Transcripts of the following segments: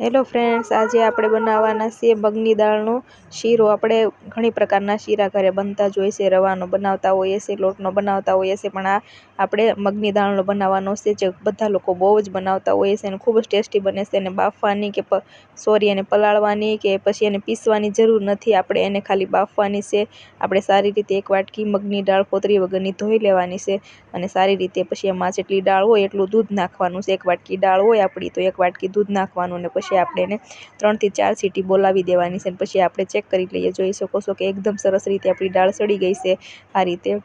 Hello friends આજે આપણે બનાવવાના છે મગની દાળનો શીરો. આપણે ઘણી પ્રકારના શીરા ઘરે બનતા જ હોય છે, રવાનો બનાવતા હોઈએ છીએ લોટનો બનાવતા હોઈએ છીએ પણ આ આપણે મગની દાળનો બનાવવાનો છે જે બધા લોકો બહુ જ બનાવતા હોઈએ છે અને ખૂબ જ ટેસ્ટી બને છે એને બાફવાની કે સોરી એને પલાળવાની કે પછી એને પીસવાની જરૂર નથી. આપણે એને ખાલી બાફવાની છે. આપણે સારી રીતે એક વાટકી મગની દાળ કોતરી વગરની ધોઈ લેવાની છે અને સારી રીતે પછી એમાં જેટલી દાળ હોય એટલું દૂધ નાખવાનું છે. એક વાટકી દાળ હોય આપણી તો એક વાટકી દૂધ નાખવાનું અને પછી પછી આપણે એને ત્રણથી ચાર સીટી બોલાવી દેવાની છે પછી આપણે ચેક કરી લઈએ. જોઈ શકો છો કે એકદમ સરસ રીતે આપણી દાળ સડી ગઈ છે આ રીતે.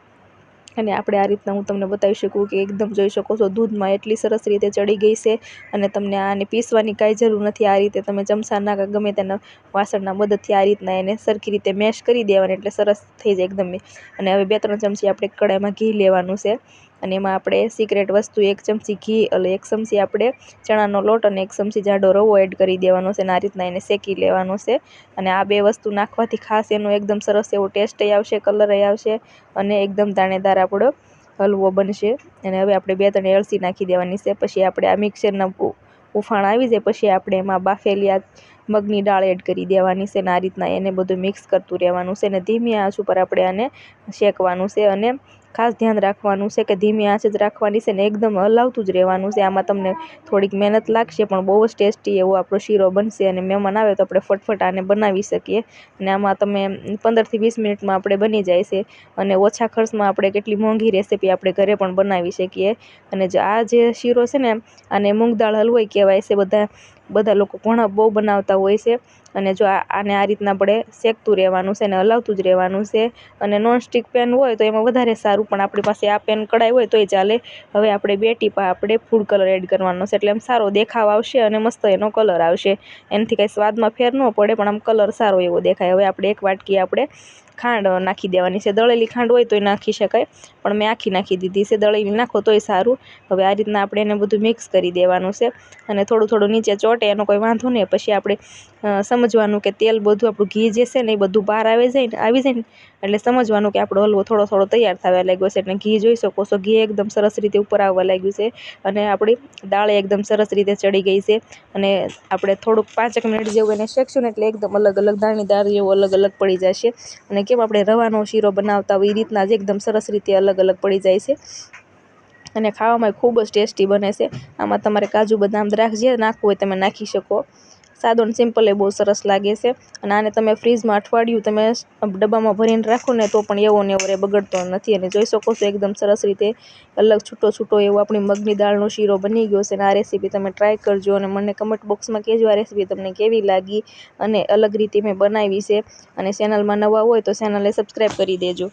અને આપણે આ રીતના હું તમને બતાવી શકું કે એકદમ જોઈ શકો છો દૂધમાં એટલી સરસ રીતે ચડી ગઈ છે અને તમને આને પીસવાની કાંઈ જરૂર નથી. આ રીતે તમે ચમચાના કે ગમે તેના વાસણના મદદથી આ રીતના એને સરખી રીતે મેશ કરી દેવાની એટલે સરસ થઈ જાય એકદમ. અને હવે બે ત્રણ ચમચી આપણે કડાઈમાં ઘી લેવાનું છે. અને એમાં આપણે સિક્રેટ વસ્તુ, એક ચમચી ઘી, એટલે એક ચમચી આપણે ચણાનો લોટ અને એક ચમચી જાડો રવો એડ કરી દેવાનો છે અને આ રીતના એને શેકી લેવાનો છે. અને આ બે વસ્તુ નાખવાથી ખાસ એનો એકદમ સરસ એવો ટેસ્ટ આવશે કલરય આવશે અને એકદમ દાણેદાર આપણો હલવો બનશે. અને હવે આપણે બે ત્રણ એળસી નાખી દેવાની છે. પછી આપણે આ મિક્સરના ઉફાણ આવી જાય પછી આપણે એમાં બાફેલી આ મગની દાળ એડ કરી દેવાની છે અને આ રીતના એને બધું મિક્સ કરતું રહેવાનું છે. અને ધીમી આંચ ઉપર આપણે આને શેકવાનું છે અને ખાસ ધ્યાન રાખવાનું છે કે ધીમી આંચ જ રાખવાની છે ને એકદમ હલાવતું જ રહેવાનું છે. આમાં તમને થોડીક મહેનત લાગશે પણ બહુ જ ટેસ્ટી એવો આપણો શીરો બનશે અને મહેમાન આવે તો આપણે ફટફટ આને બનાવી શકીએ. અને આમાં તમે પંદરથી વીસ મિનિટમાં આપણે બની જાય છે અને ઓછા ખર્ચમાં આપણે કેટલી મોંઘી રેસીપી આપણે ઘરે પણ બનાવી શકીએ. અને આ જે શીરો છે ને આને મૂંગ દાળ કહેવાય છે, બધા બધા લોકો ઘણા બહુ બનાવતા હોય છે. અને જો આને આ રીતના આપણે શેકતું રહેવાનું છે અને હલાવતું જ રહેવાનું છે. અને નોનસ્ટિક પેન હોય તો એમાં વધારે સારું, પણ આપણી પાસે આ પેન કડાઈ હોય તોય ચાલે. હવે આપણે બે ટીપા આપણે ફૂડ કલર એડ કરવાનો છે, એટલે એમ સારો દેખાવ આવશે અને મસ્ત એનો કલર આવશે. એનાથી કાંઈ સ્વાદમાં ફેર ન પડે, પણ આમ કલર સારો એવો દેખાય. હવે આપણે એક વાટકી આપણે ખાંડ નાખી દેવાની. છે દળેલી ખાંડ હોય તોય નાખી શકાય, પણ મેં આખી નાખી દીધી છે દળેલી નાખો તોય સારું. હવે આ રીતના આપણે એને બધું મિક્સ કરી દેવાનું છે અને થોડું થોડું નીચે ચોટે, એનો કોઈ વાંધો નહીં. પછી આપણે સમજવાનું કે તેલ બધું આપણું ઘી જે છે ને એ બધું બહાર આવી જાય ને, આવી જાય ને, એટલે સમજવાનું કે આપણો હલવો થોડો થોડો તૈયાર થવા લાગ્યો છે એટલે ઘી જોઈ શકો છો, ઘી એકદમ સરસ રીતે ઉપર આવવા લાગ્યું છે અને આપણી દાળ એકદમ સરસ રીતે ચડી ગઈ છે અને આપણે થોડુંક પાંચેક મિનિટ જેવું એને શેકશું ને એટલે એકદમ અલગ અલગ દાણીદાર જેવું અલગ અલગ પડી જશે. અને કેમ આપણે રવાનો શીરો બનાવતા હોય એ રીતના જ એકદમ સરસ રીતે અલગ અલગ પડી જાય છે. અને ખાવામાં ખૂબ જ ટેસ્ટી બને છે. આમાં તમારે કાજુ બદામ દ્રાક્ષ જે નાખવું હોય તમે નાખી શકો. સાદો અને સિમ્પલ એ બહુ સરસ લાગે છે. અને આને તમે ફ્રીજમાં અઠવાડિયું તમે ડબ્બામાં ભરીને રાખો ને તો પણ એવો ને એવો રે બગડતો નથી. અને જોઈ શકો છો એકદમ સરસ રીતે અલગ છૂટો છૂટો એવો આપણી મગની દાળનો શીરો બની ગયો છે. અને આ રેસીપી તમે ટ્રાય કરજો અને મને કમેન્ટ બોક્સમાં કહેજો આ રેસીપી તમને કેવી લાગી અને અલગ રીતે મેં બનાવી છે. અને ચેનલમાં નવા હોય તો ચેનલને સબસ્ક્રાઈબ કરી દેજો.